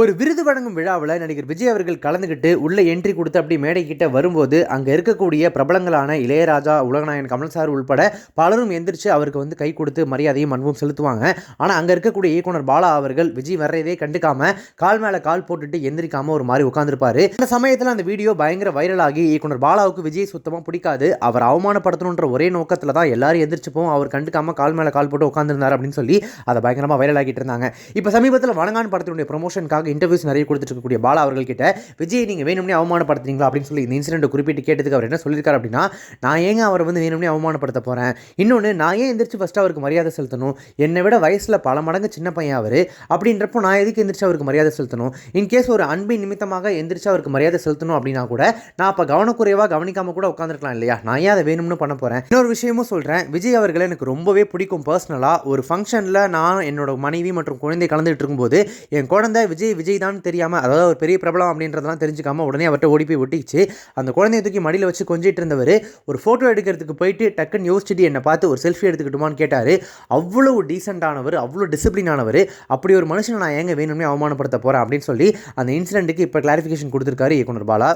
ஒரு விருது வழங்கும் விழாவில் நடிகர் விஜய் அவர்கள் கலந்துக்கிட்டு உள்ள என்ட்ரி கொடுத்து அப்படி மேடை கிட்ட வரும்போது அங்கே இருக்கக்கூடிய பிரபலங்களான இளையராஜா உலகநாயகன் கமல் சார் உள்பட பலரும் எந்திரிச்சு அவருக்கு வந்து கை கொடுத்து மரியாதையும் அன்பும் செலுத்துவாங்க. ஆனால் அங்கே இருக்கக்கூடிய இயக்குனர் பாலா அவர்கள் விஜய் வர்றதே கண்டுக்காம கால் மேலே கால் போட்டுட்டு எந்திரிக்காம ஒரு மாதிரி உட்காந்துருப்பாரு அந்த சமயத்தில் அந்த வீடியோ பயங்கர வைரலாகி இயக்குனர் பாலாவுக்கு விஜய் சுத்தமாக பிடிக்காது. அவர் அவமானப்படுத்தணுன்ற ஒரே நோக்கத்தில் தான் எல்லாரும் எந்திரிச்சுப்போம். அவர் கண்டுக்காம கால் மேலே கால் போட்டு உட்காந்துருந்தார் அப்படின்னு சொல்லி அதை பயங்கரமாக வைரலாகிட்டு இருந்தாங்க. இப்போ சமீபத்தில் வணங்கான் படத்தினுடைய ப்ரொமோஷனுக்காக இன்டர்வியூஸ் நிறைய கொடுத்துட்டு இருக்கக்கூடிய பாலா அவர்கள்கிட்ட விஜய் நீங்கள் வேணும்னே அவமானப்படுத்துறீங்களா? அப்படின்னு சொல்லி இந்த இன்சிடென்ட் குறிப்பிட்டு கேட்டதுக்கு அவர் என்ன சொல்லியிருக்காரு அப்படின்னா நான் ஏங்க அவரை வந்து வேணும்னே அவமானப்படுத்த போகிறேன் இன்னொன்று நான் ஏன் எந்திரிச்சு ஃபஸ்ட்டு அவருக்கு மரியாதை செலுத்தணும்? என்னை விட வயசில் பல மடங்கு சின்ன பையன் அவர். அப்படின்றப்போ நான் எதுக்கு எந்திரிச்சு அவருக்கு மரியாதை செலுத்தணும்? இன்கேஸ் ஒரு அன்பின் நிமித்தமாக எந்திரிச்சு அவருக்கு மரியாதை செலுத்தணும் அப்படின்னா கூட நான் அப்போ கவனக்குறைவாக கவனிக்காமல் கூட உட்காந்துருக்கலாம் இல்லையா? நான் ஏன் அதை வேணும்னு பண்ண போகிறேன் இன்னொரு விஷயமும் சொல்கிறேன் விஜய் அவர்களை எனக்கு ரொம்பவே பிடிக்கும் பர்சனலாக ஒரு ஃபங்க்ஷனில் நான் என்னோட மனைவி மற்றும் குழந்தை கலந்துகிட்டு இருக்கும்போது என் குழந்தை விஜய் விஜய் தான் தெரியாமல் அதாவது ஒரு பெரிய பிரபலம் அப்படின்றதெல்லாம் தெரிஞ்சுக்காம உடனே அவர்கிட்ட ஓடி போய் ஒட்டிச்சு அந்த குழந்தைய தூக்கி மடியில் வச்சு கொஞ்சிட்டு இருந்தவர் ஒரு ஃபோட்டோ எடுக்கிறதுக்கு போயிட்டு டக்குன்னு யோசிச்சுட்டு என்னை பார்த்து ஒரு செல்ஃபி எடுத்துக்கிட்டுமான்னு கேட்டார். அவ்வளோ டீசெண்டானவர் அவ்வளோ டிசிப்ளினானவர் அப்படி ஒரு மனுஷனை நான் ஏங்க வேணும்னே அவமானப்படுத்த போகிறேன் அப்படின்னு சொல்லி அந்த இன்சிடென்ட்டுக்கு இப்போ கிளாரிஃபிகேஷன் கொடுத்துருக்காரு இயக்குனர் பாலா.